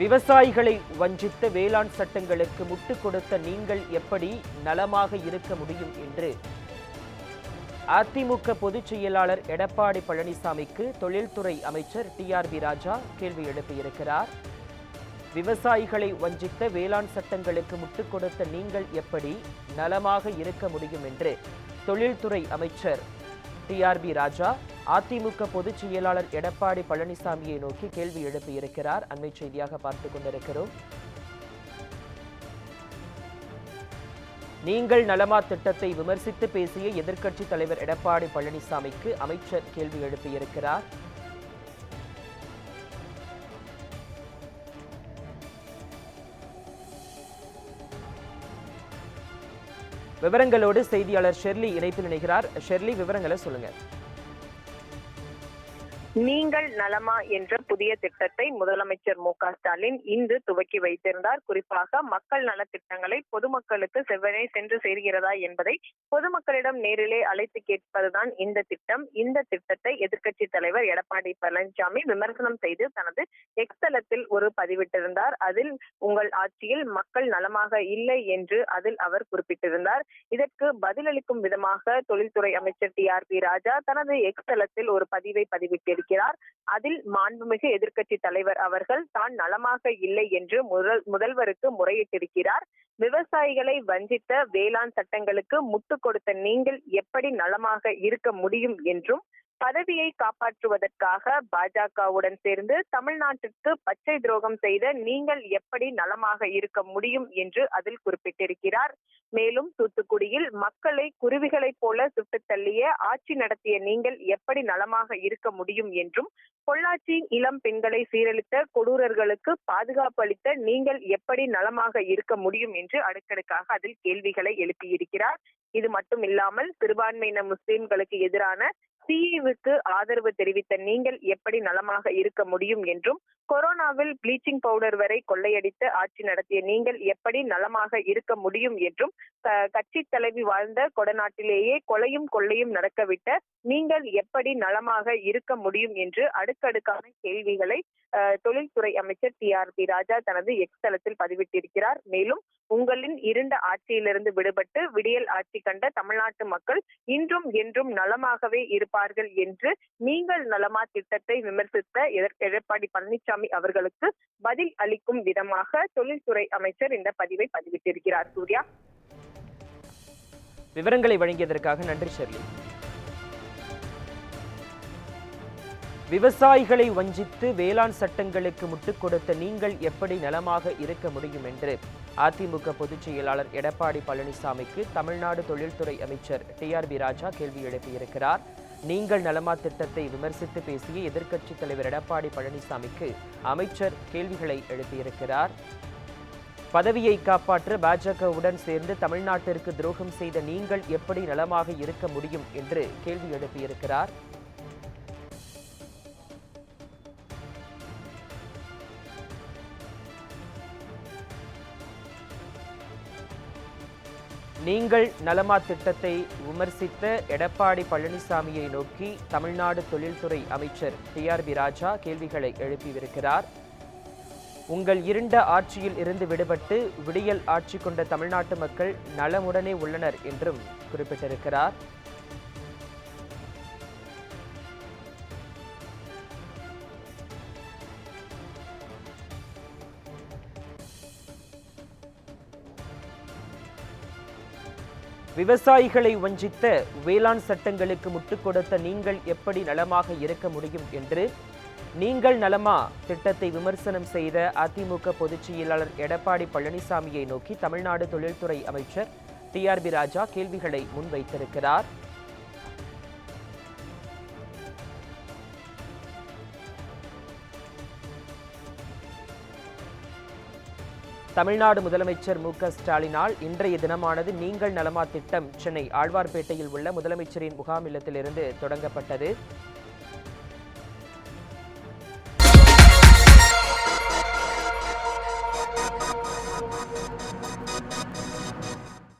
விவசாயிகளை வஞ்சித்த வேளாண் சட்டங்களுக்கு முட்டு கொடுத்த நீங்கள் எப்படி நலமாக இருக்க முடியும் என்று அதிமுக பொதுச் செயலாளர் எடப்பாடி பழனிசாமிக்கு தொழில்துறை அமைச்சர் டிஆர்பி ராஜா கேள்வி எழுப்பியிருக்கிறார். விவசாயிகளை வஞ்சித்த வேளாண் சட்டங்களுக்கு முட்டு கொடுத்த நீங்கள் எப்படி நலமாக இருக்க முடியும் என்று தொழில்துறை அமைச்சர் டிஆர்பி ராஜா அதிமுக பொதுச் செயலாளர் எடப்பாடி பழனிசாமியை நோக்கி கேள்வி எழுப்பியிருக்கிறார். அண்மை செய்தியாக பார்த்துக் கொண்டிருக்கிறோம். நீங்கள் நலமா திட்டத்தை விமர்சித்து பேசிய எதிர்க்கட்சித் தலைவர் எடப்பாடி பழனிசாமிக்கு அமைச்சர் கேள்வி எழுப்பியிருக்கிறார். விவரங்களோடு செய்தியாளர் ஷெர்லி இணைப்பில் இணைகிறார். ஷெர்லி விவரங்களை சொல்லுங்க நீங்கள் நலமா என்ற புதிய திட்டத்தை முதலமைச்சர் மு ஸ்டாலின் இன்று துவக்கி வைத்திருந்தார். குறிப்பாக மக்கள் நலத்திட்டங்களை பொதுமக்களுக்கு செவ்வனே சென்று சேர்கிறதா என்பதை பொதுமக்களிடம் நேரிலே அழைத்து கேட்பதுதான் இந்த திட்டம். இந்த திட்டத்தை எதிர்க்கட்சி தலைவர் எடப்பாடி பழனிசாமி விமர்சனம் செய்து தனது எக்ஸ்தலத்தில் ஒரு பதிவிட்டிருந்தார். அதில் உங்கள் ஆட்சியில் மக்கள் நலமாக இல்லை என்று அதில் அவர் குறிப்பிட்டிருந்தார். இதற்கு பதிலளிக்கும் விதமாக தொழில்துறை அமைச்சர் டி ஆர் பி ராஜா தனது எக்ஸ்தலத்தில் ஒரு பதிவை பதிவிட்டிருக்கிறார். அதில் மாண்புமிகு எதிர்க்கட்சி தலைவர் அவர்கள் தான் நலமாக இல்லை என்று முதல் முதல்வருக்கு முறையிட்டிருக்கிறார். விவசாயிகளை வஞ்சித்த வேளாண் சட்டங்களுக்கு முட்டு கொடுத்த நீங்கள் எப்படி நலமாக இருக்க முடியும் என்றும் பதவியை காப்பாற்றுவதற்காக பாஜகவுடன் சேர்ந்து தமிழ்நாட்டிற்கு பச்சை துரோகம் செய்த நீங்கள் எப்படி நலமாக இருக்க முடியும் என்று அதில் குறிப்பிட்டிருக்கிறார். மேலும் தூத்துக்குடியில் மக்களை குருவிகளைப் போல சுட்டு தள்ளிய ஆட்சி நடத்திய நீங்கள் எப்படி நலமாக இருக்க முடியும் என்றும் பொள்ளாச்சி இளம் பெண்களை சீரழித்த கொடூரர்களுக்கு பாதுகாப்பு அளித்த நீங்கள் எப்படி நலமாக இருக்க முடியும் என்று அடுக்கடுக்காக அதில் கேள்விகளை எழுப்பியிருக்கிறார். இது மட்டும் இல்லாமல் சிறுபான்மையின முஸ்லிம்களுக்கு எதிரான சிஏவுக்கு ஆதரவு தெரிவித்த நீங்கள் எப்படி நலமாக இருக்க முடியும் என்றும் கொரோனாவில் ப்ளீச்சிங் பவுடர் வரை கொள்ளையடித்து ஆட்சி நடத்திய நீங்கள் எப்படி நலமாக இருக்க முடியும் என்றும் கட்சி தலைவி வாழ்ந்த கொடநாட்டிலேயே கொலையும் கொள்ளையும் நடக்கவிட்ட நீங்கள் எப்படி நலமாக இருக்க முடியும் என்று அடுக்கடுக்கான கேள்விகளை தொழில்துறை அமைச்சர் டி. ஆர். பி. ராஜா தனது எக்ஸ் தளத்தில் பதிவிட்டிருக்கிறார். மேலும் உங்களின் இருண்ட ஆட்சியிலிருந்து விடுபட்டு விடியல் ஆட்சி கண்ட தமிழ்நாட்டு மக்கள் இன்றும் என்றும் நலமாகவே இருப்பார்கள் என்று நீங்கள் நலமா திட்டத்தை விமர்சித்த எடப்பாடி பழனிசாமி அவர்களுக்கு பதில் அளிக்கும் விதமாக தொழில்துறை அமைச்சர் இந்த பதிவை பதிவிட்டிருக்கிறார். சூர்யா. விவரங்களை வழங்கியதற்காக நன்றி ஷெர்லி. விவசாயிகளை வஞ்சித்து வேளாண் சட்டங்களுக்கு முட்டுக் கொடுத்த நீங்கள் எப்படி நலமாக இருக்க முடியும் என்று அதிமுக பொதுச் செயலாளர் எடப்பாடி பழனிசாமிக்கு தமிழ்நாடு தொழில்துறை அமைச்சர் டிஆர்பி ராஜா கேள்வி எழுப்பியிருக்கிறார். நீங்கள் நலமா திட்டத்தை விமர்சித்து பேசிய எதிர்க்கட்சித் தலைவர் எடப்பாடி பழனிசாமிக்கு அமைச்சர் கேள்விகளை எழுப்பியிருக்கிறார். பதவியை காப்பாற்ற பாஜகவுடன் சேர்ந்து தமிழ்நாட்டிற்கு துரோகம் செய்த நீங்கள் எப்படி நலமாக இருக்க முடியும் என்று கேள்வி எழுப்பியிருக்கிறார். நீங்கள் நலமா திட்டத்தை விமர்சித்த எடப்பாடி பழனிசாமியை நோக்கி தமிழ்நாடு தொழில்துறை அமைச்சர் டிஆர்பி ராஜா கேள்விகளை எழுப்பியிருக்கிறார். உங்கள் இருண்ட ஆட்சியில் இருந்து விடுபட்டு விடியல் ஆட்சி கொண்ட தமிழ்நாட்டு மக்கள் நலமுடனே உள்ளனர் என்றும் குறிப்பிட்டிருக்கிறார். விவசாயிகளை வஞ்சித்த வேளாண் சட்டங்களுக்கு முட்டுக் கொடுத்த நீங்கள் எப்படி நலமாக இருக்க முடியும் என்று நீங்கள் நலமா திட்டத்தை விமர்சனம் செய்த அதிமுக பொதுச் செயலாளர் எடப்பாடி பழனிசாமியை நோக்கி தமிழ்நாடு தொழில்துறை அமைச்சர் டிஆர்பி ராஜா கேள்விகளை முன்வைத்திருக்கிறார். தமிழ்நாடு முதலமைச்சர் மு ஸ்டாலினால் இன்றைய தினமானது நீங்கள் நலமா திட்டம் சென்னை ஆழ்வார்பேட்டையில் உள்ள முதலமைச்சரின் முகாம் இல்லத்திலிருந்து தொடங்கப்பட்டது.